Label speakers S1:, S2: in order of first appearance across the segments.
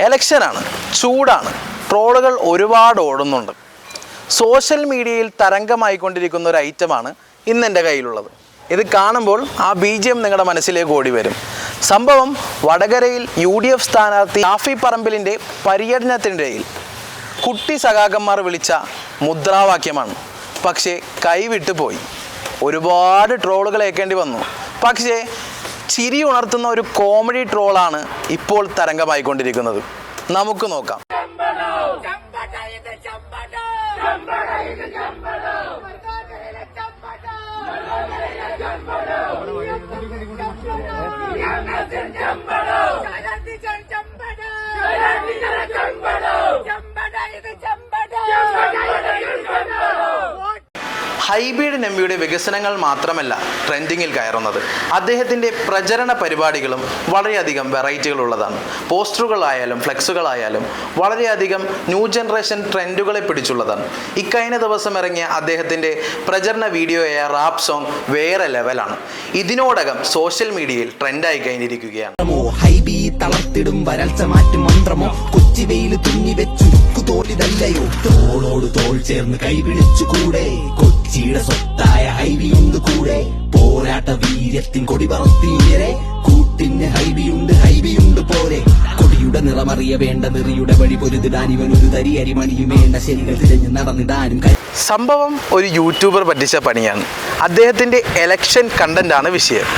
S1: എലക്ഷനാണ്. ചൂടാണ്. ട്രോളുകൾ ഒരുപാട് ഓടുന്നുണ്ട്. സോഷ്യൽ മീഡിയയിൽ തരംഗമായിക്കൊണ്ടിരിക്കുന്ന ഒരു ഐറ്റമാണ് ഇന്ന് എന്റെ കയ്യിലുള്ളത്. ഇത് കാണുമ്പോൾ ആ ബി ജി എം നിങ്ങളുടെ മനസ്സിലേക്ക് ഓടി വരും സംഭവം വടകരയിൽ യു ഡി എഫ് സ്ഥാനാർത്ഥി ഷാഫി പറമ്പിലിന്റെ പര്യടനത്തിനിടയിൽ. കുട്ടി സഖാക്കന്മാർ വിളിച്ച മുദ്രാവാക്യമാണ്. പക്ഷേ കൈവിട്ടു പോയി ഒരുപാട് ട്രോളുകൾ ഏൽക്കേണ്ടി വന്നു. പക്ഷേ ചിരി ഉണർത്തുന്ന ഒരു കോമഡി ട്രോളാണ് ഇപ്പോൾ തരംഗമായിക്കൊണ്ടിരിക്കുന്നത് നമുക്ക് നോക്കാം ഹൈബീഡ് നമ്പിയുടെ വികസനങ്ങൾ മാത്രമല്ല ട്രെൻഡിങ്ങിൽ കയറുന്നത്. അദ്ദേഹത്തിന്റെ പ്രചരണ പരിപാടികളും വളരെയധികം വെറൈറ്റികളുള്ളതാണ്. പോസ്റ്ററുകളായാലും ഫ്ലെക്സുകളായാലും വളരെയധികം ന്യൂ ജനറേഷൻ ട്രെൻഡുകളെ പിടിച്ചുള്ളതാണ്. ഇക്കഴിഞ്ഞ ദിവസം ഇറങ്ങിയ അദ്ദേഹത്തിന്റെ പ്രചരണ വീഡിയോയായ റാപ്പ് സോങ് വേറെ ലെവലാണ്. ഇതിനോടകം സോഷ്യൽ മീഡിയയിൽ ട്രെൻഡായി കഴിഞ്ഞിരിക്കുകയാണ്.
S2: ഹൈബി തളർത്തിടും വരൾച്ച മാറ്റും മന്ത്രമോ കൊച്ചിവെയിൽ തുന്നി വെച്ചു തോലിതല്ലയോ തോളോട് തോൾ ചേർന്ന് കൈപിടിച്ചു കൂടെ കൊച്ചിയുടെ സ്വത്തായ ഹൈബിയുണ്ട് കൂടെ. പോരാട്ട വീര്യത്തിൻ കൊടി പറത്തിയരെ കൂട്ടിന് ഹൈബിയുണ്ട് ഹൈബിയുണ്ട് പോരെ. കൊടിയുടെ നിറമറിയ വേണ്ട നിറിയുടെ വഴി പൊരുതിടാൻ ഇവൻ ഒരു തരി അരിമണിയും വേണ്ട ശരികൾ തിരഞ്ഞു നടന്നിടാനും
S1: സംഭവം ഒരു യൂട്യൂബർ പറ്റിച്ച പണിയാണ്. അദ്ദേഹത്തിന്റെ എലക്ഷൻ കണ്ടന്റാണ് വിഷയം.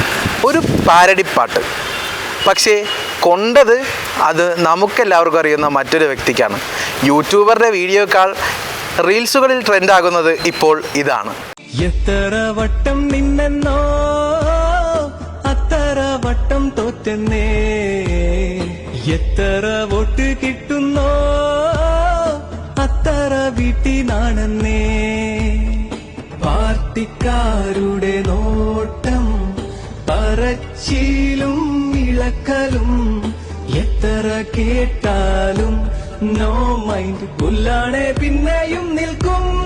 S1: ഒരു പാരടിപ്പാട്ട്. പക്ഷേ കൊണ്ടത് അത് നമുക്കെല്ലാവർക്കും അറിയുന്ന മറ്റൊരു വ്യക്തിക്കാണ്. യൂട്യൂബറുടെ വീഡിയോക്കാൾ റീൽസുകളിൽ ട്രെൻഡാകുന്നത് ഇപ്പോൾ ഇതാണ്.
S3: എത്ര വട്ടം നിന്നെന്നോ അത്ര വട്ടം തോറ്റെന്നേ. എത്ര വോട്ട് കിട്ടുന്നോ അത്ര വീട്ടിനാണെന്നേ. പാർട്ടിക്കാരുടെ നോട്ടം പറച്ചിലും ഇളക്കലും എത്ര കേട്ടാലും നോ മൈൻഡ് പുല്ലാണെ പിന്നെയും നിൽക്കും.